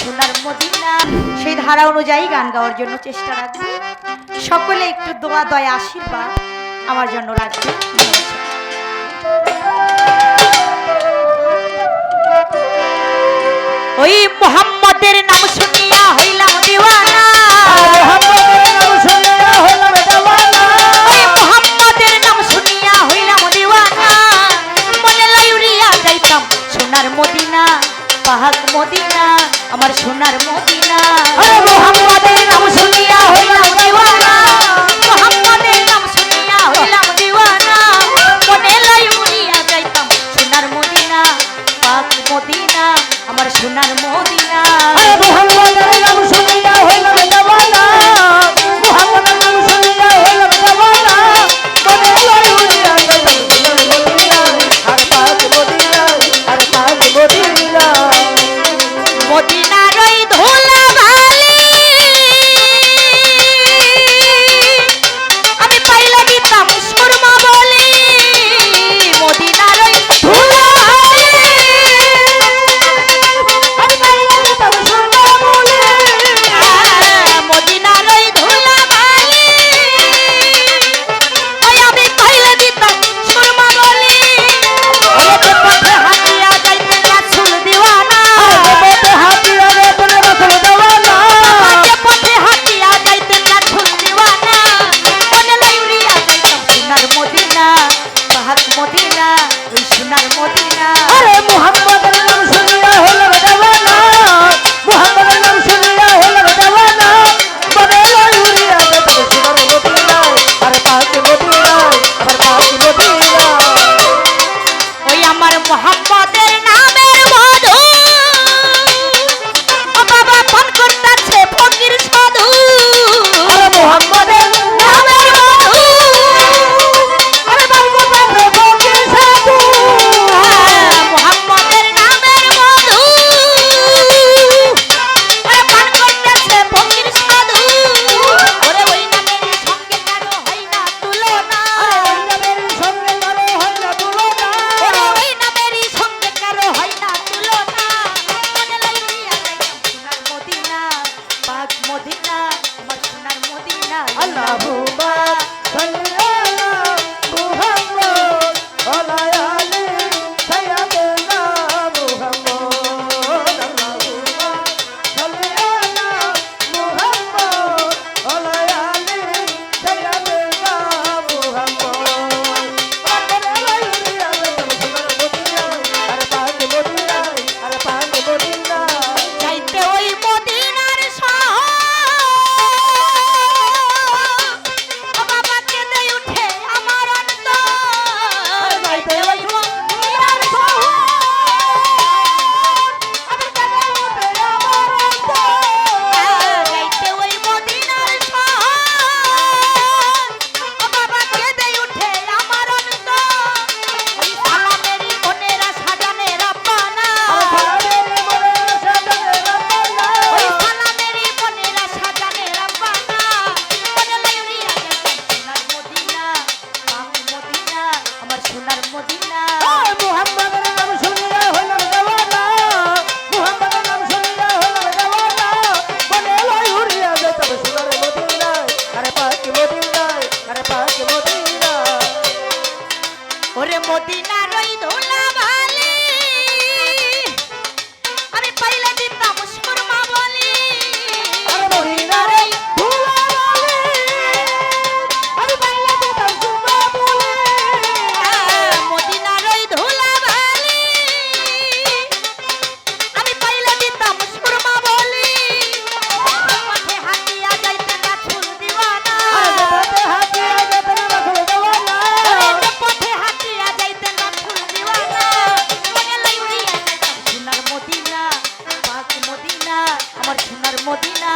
সোনার মদিনা। সেই ধারা অনুযায়ী গান গাওয়ার জন্য চেষ্টা রাখবে। সকলে একটু দোয়া, দয়া, আশীর্বাদ আমার জন্য রাখবে। আমার মদিনা।